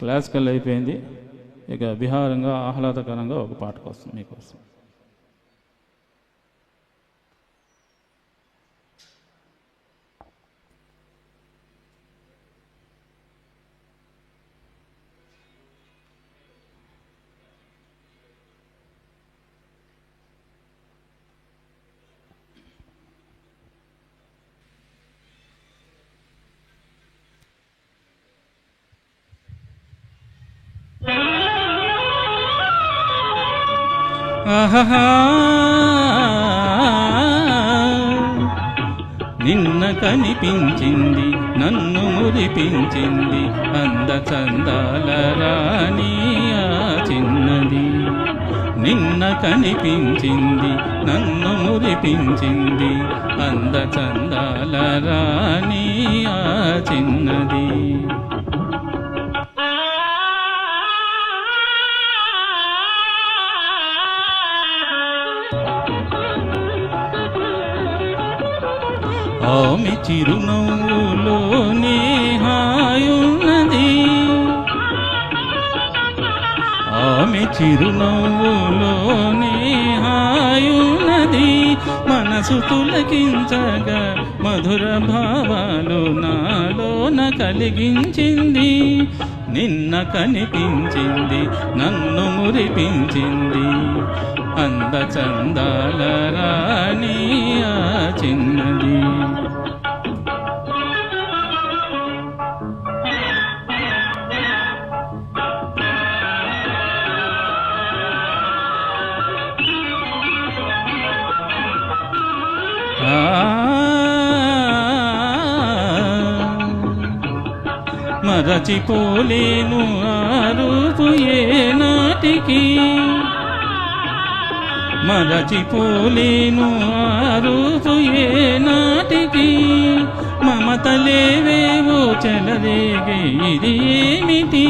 Classical అయిపోయింది. ఇక విహారంగా ఆహ్లాదకరంగా ఒక పాట కోసం మీకోసం. నిన్న కనిపించింది నన్ను మురిపించింది అంద చందాల రాణి ఆ చిన్నది. నిన్న కనిపించింది నన్ను మురిపించింది అంద చందాల రాణి ఆ చిన్నది. ఆమె చిరునవ్వులోనే హాయున్నది. ఆమె చిరునవ్వులోనే హాయున్నది. మనసు తులకించగా మధుర భావాలు నాలోన కలిగించింది. నిన్న కనిపించింది నన్ను మురిపించింది. అంద చందాల రాణి ఆ చిన్నది. మరచిపోలేను ఆరుపు రూపు ఏ నాటికి? మరచిపోలేను ఆరుపు రూపు ఏ నాటికి? మమతలేవేవో చెలరేగే ఇది ఏమిటి?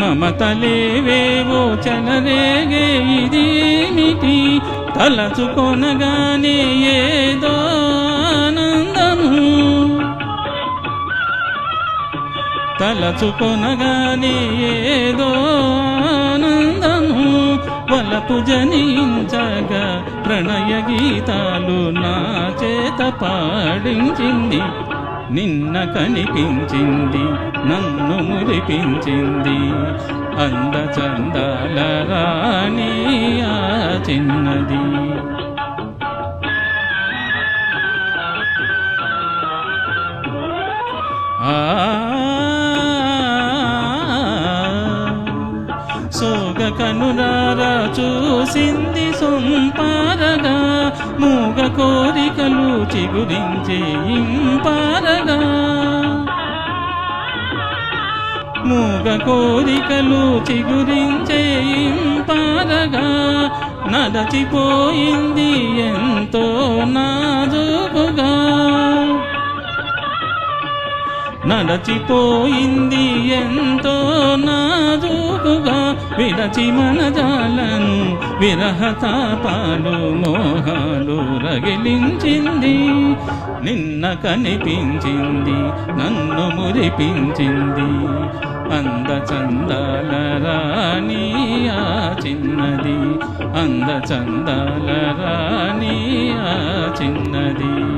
మమతలేవేవో చెలరేగే ఇది ఏమిటి? తలచుకొనగానే ఏదో తలచుకొనగానే ఏదో ఆనందము వలపు జనించగా ప్రణయ గీతాలు నా చేత పాడించింది. నిన్న కనిపించింది నన్ను మురిపించింది. అందచందాల రాణి ఆ చిన్నది. కనురారా చూసింది సొంపారగా మూగ కోరికలు చిగురించే ఇంపారగా. మూగ కోరికలు చిగురించే ఇంపారగా నడచిపోయింది ఎంతో నాజు నడచిపోయింది ఎంతో నాజుకుగా. విడచి మన జాలను విరహ మోహాలు రగిలించింది. నిన్న కనిపించింది నన్ను మురిపించింది. అంద చందాల రాణి ఆ చిన్నది. అంద చందాల రాణి ఆ చిన్నది.